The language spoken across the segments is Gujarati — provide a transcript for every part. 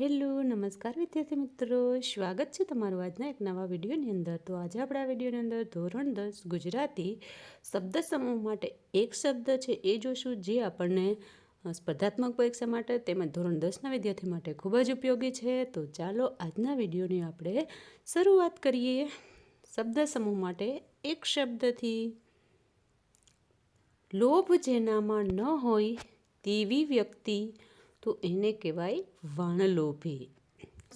હેલો, નમસ્કાર વિદ્યાર્થી મિત્રો. સ્વાગત છે તમારું આજના એક નવા વિડીયોની અંદર. તો આજે આપણે વિડીયોની અંદર ધોરણ દસ, ગુજરાતી શબ્દ સમૂહ માટે એક શબ્દ છે એ જોશું, જે આપણને સ્પર્ધાત્મક પરીક્ષા માટે તેમજ ધોરણ દસના વિદ્યાર્થી માટે ખૂબ જ ઉપયોગી છે. તો ચાલો આજના વિડીયોની આપણે શરૂઆત કરીએ. શબ્દ સમૂહ માટે એક શબ્દથી, લોભ જેનામાં ન હોય તેવી વ્યક્તિ તો એને કહેવાય વણલોભી.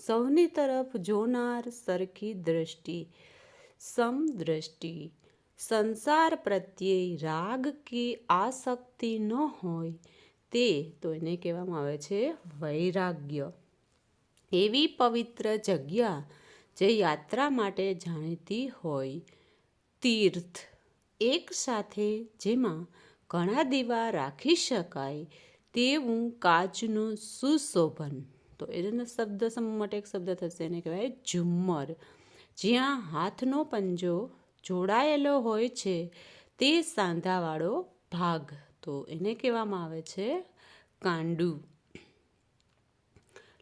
સૌની તરફ જોનાર સરખી દ્રષ્ટિ, સમદ્રષ્ટિ. સંસાર પ્રત્યે રાગ કે આસક્તિ ન હોય તે તો એને કહેવામાં આવે છે વૈરાગ્ય. એવી પવિત્ર જગ્યા જે યાત્રા માટે જાણીતી હોય. તીર્થ એક સાથે જેમાં ઘણા દીવા રાખી શકાય તેવું કાચનું સુશોભન. તો એનો શબ્દ સમૂહ માટે એક શબ્દ થશે? એને કહેવાય ઝુમ્મર. જ્યાં હાથનો પંજો જોડાયેલો હોય છે, તે સાંધાવાળો ભાગ. તો એને કહેવામાં આવે છે કાંડુ.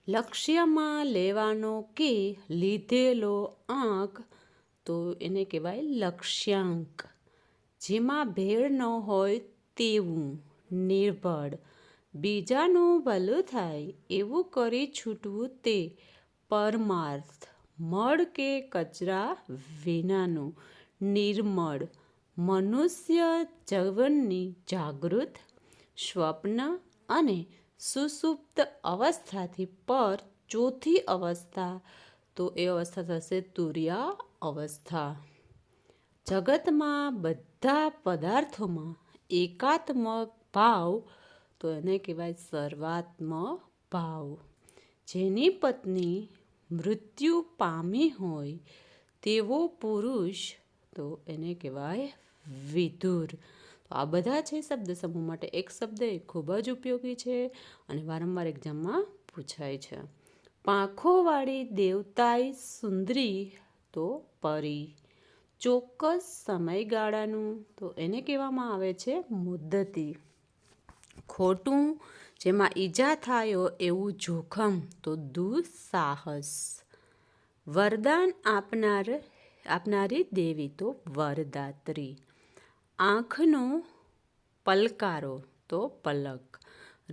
લક્ષ્યમાં લેવાનો કે લીધેલો આંક, તો એને કહેવાય લક્ષ્યાંક. જેમાં ભેળ ન હોય તેવું નિર્ભળ બીજાનું ભલું થાય એવું કરી છૂટવું તે પરમાર્થ. મળ કે કચરા વિનાનું નિર્મળ. મનુષ્ય જીવનની જાગૃત, સ્વપ્ન અને સુસુપ્ત અવસ્થાથી પર ચોથી અવસ્થા, તો એ અવસ્થા થશે તુર્યા અવસ્થા જગતમાં બધા પદાર્થોમાં એકાત્મક ભાવ તો એને કહેવાય સર્વાત્મ ભાવ. જેની પત્ની મૃત્યુ પામી હોય તેવો પુરુષ, તો એને કહેવાય વિધુર. તો આ બધા છે શબ્દ સમૂહ માટે એક શબ્દ એ ખૂબ જ ઉપયોગી છે અને વારંવાર એક્ઝામમાં પૂછાય છે. પાંખોવાળી દેવતાઈ સુંદરી, તો પરી. ચોક્કસ સમયગાળાનું, તો એને કહેવામાં આવે છે મુદ્દતી. ખોટું, જેમાં ઈજા થાય એવું જોખમ, તો દુઃસાહસ. વરદાન આપનાર, આપનારી દેવી તો વરદાત્રી. આંખનો પલકારો તો પલક.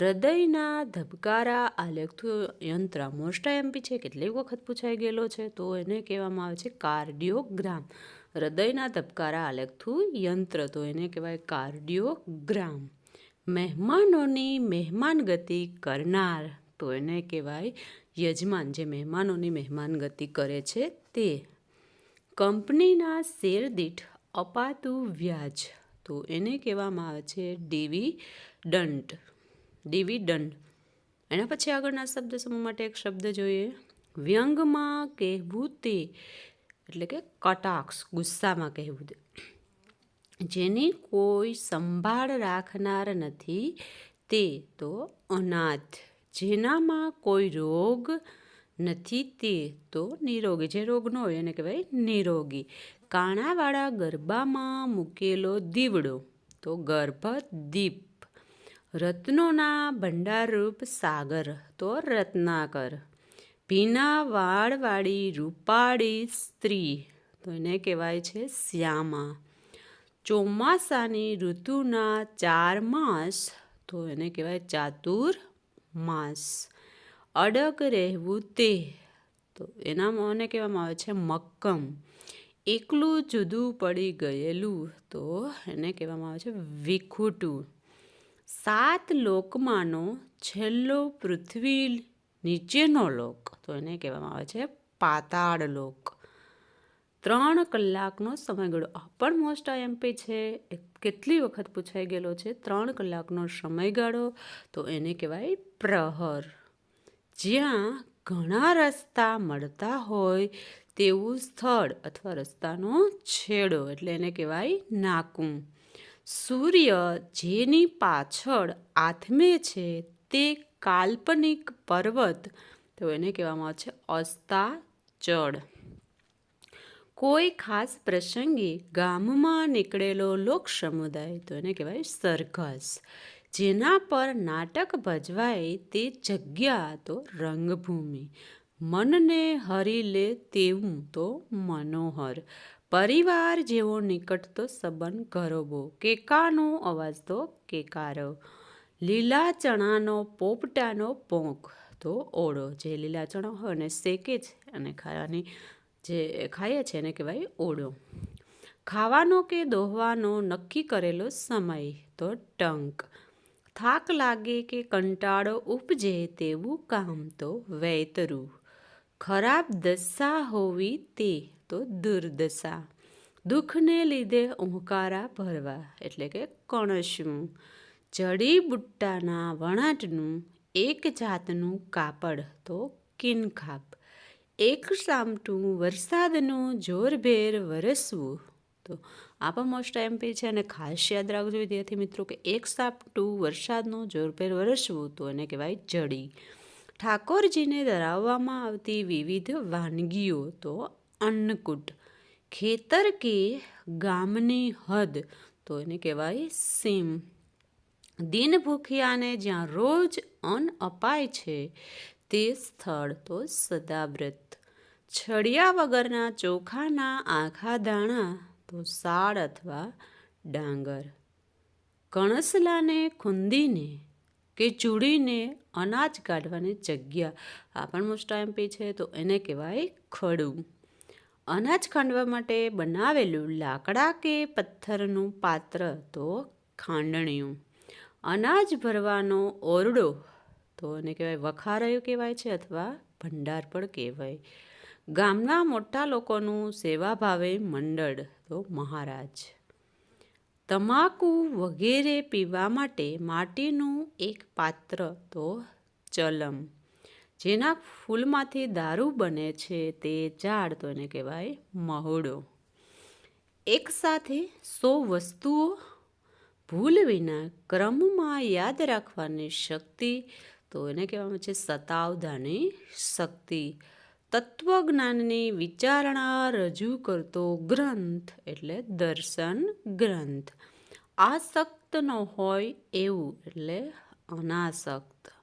હૃદયના ધબકારા આલેખતું યંત્ર મોસ્ટ એમપી છે, કેટલીક વખત પૂછાઈ ગયેલો છે, તો એને કહેવામાં આવે છે કાર્ડિયોગ્રામ. હૃદયના ધબકારા આલેખતું યંત્ર, તો એને કહેવાય કાર્ડિયોગ્રામ. મહેમાનોની મહેમાન ગતિ કરનાર. તો એને કહેવાય યજમાન. જે મહેમાનોની મહેમાન ગતિ કરે છે તે. કંપનીના શેર દીઠ અપાતું વ્યાજ. તો એને કહેવામાં આવે છે ડિવિડન્ટ. દંડ એના પછી આગળના શબ્દ સમૂહ માટે એક શબ્દ જોઈએ. વ્યંગમાં કહેવું તે. એટલે કે કટાક્ષ, ગુસ્સામાં કહેવું તે. જેની કોઈ સંભાળ રાખનાર નથી, તે તો અનાથ. જેનામાં કોઈ રોગ નથી, તે તો નિરોગી. જે રોગ ન હોય એને કહેવાય નિરોગી. કાણાવાળા ગરબામાં મૂકેલો દીવડો, તો ગર્ભદીપ. રત્નોના ભંડારરૂપ સાગર, તો રત્નાકર. ભીના વાળવાળી રૂપાળી સ્ત્રી, તો એને કહેવાય છે શ્યામા. ચોમાસાની ઋતુના ચાર માસ, તો એને કહેવાય ચાતુર માસ. અડગ રહેવું તે, તો એનામાં મને કહેવામાં આવે છે મક્કમ. એકલું જુદું પડી ગયેલું, તો એને કહેવામાં આવે છે વિખૂટું. સાત લોકમાંનો છેલ્લો પૃથ્વી નીચેનો લોક, તો એને કહેવામાં આવે છે પાતાળ લોક. ત્રણ કલાકનો સમયગાળો આ પણ મોસ્ટ આઈએમપી છે. કેટલી વખત પૂછાઈ ગયેલો છે? ત્રણ કલાકનો સમયગાળો, તો એને કહેવાય પ્રહર. જ્યાં ઘણા રસ્તા મળતા હોય તેવું સ્થળ અથવા રસ્તાનો છેડો, એટલે એને કહેવાય નાકું. સૂર્ય જેની પાછળ આથમે છે તે કાલ્પનિક પર્વત, તો એને કહેવામાં આવે છે અસ્તાચળ. કોઈ ખાસ પ્રસંગે ગામમાં નીકળેલો લોક સમુદાય, તો એને કહેવાય સરઘસ, જેના પર નાટક ભજવાય તે જગ્યા તો રંગભૂમિ. મનને હરી લે તેવું તો મનોહર. પરિવાર જેવો નિકટતો સંબંધ ગરોબો, કેકાનો અવાજ તો કેકારો. લીલા ચણાનો પોપટાનો પોંક તો ઓળો, જે લીલા ચણા હોય અને શેકે છે અને ખાવાની જે ખાઈએ છે એને કહેવાય ઓળો. ખાવાનો કે દોહવાનો નક્કી કરેલો સમય તો ટંક. થાક લાગે કે કંટાળો ઉપજે તેવું કામ તો વૈતરું. ખરાબ દશા હોવી તે તો દુર્દશા. દુઃખને લીધે ઓંકારા ભરવા એટલે કે કણસવું જડીબુટ્ટાના વણાટનું એક જાતનું કાપડ તો કિનખાપ. એક સામટું વરસાદનું જોરભેર વરસવું. તો આ પણ મોસ્ટ એમપી છે અને ખાસ યાદ રાખજો વિદ્યાર્થી મિત્રો કે એક સાપટું વરસાદનું જોરભેર વરસવું તો એને કહેવાય જડી. ઠાકોરજીને ધરાવવામાં આવતી વિવિધ વાનગીઓ તો અન્નકૂટ, ખેતર કે ગામની હદ તો એને કહેવાય સીમ. દિન ભૂખ્યાને જ્યાં રોજ અન્ન અપાય છે તે સ્થળ તો સદાવ્રત. છડિયા વગરના ચોખાના આખા દાણા તો સાળ અથવા ડાંગર. કણસલાને ખૂંદીને કે ચૂડીને અનાજ કાઢવાની જગ્યા આ પણ મોસ્ટ એમપી છે તો એને કહેવાય ખડું. અનાજ ખાંડવા માટે બનાવેલું લાકડા કે પથ્થરનું પાત્ર તો ખાંડણિયું. અનાજ ભરવાનો ઓરડો તો એને કહેવાય વખારયું કહેવાય છે અથવા ભંડાર પણ કહેવાય. ગામના મોટા લોકોનું સેવાભાવે મંડળ તો મહારાજ. તમાકુ વગેરે પીવા માટે માટીનું એક પાત્ર તો ચલમ. જેના ફૂલમાંથી દારૂ બને છે તે ઝાડ તો એને કહેવાય મહોડો. એકસાથે સો વસ્તુઓ ભૂલ વિના ક્રમમાં યાદ રાખવાની શક્તિ તો એને કહેવામાં છે સતાવધાની શક્તિ. તત્વજ્ઞાનની વિચારણા રજૂ કરતો ગ્રંથ એટલે દર્શન ગ્રંથ. આસક્ત ન હોય એવું એટલે અનાસક્ત.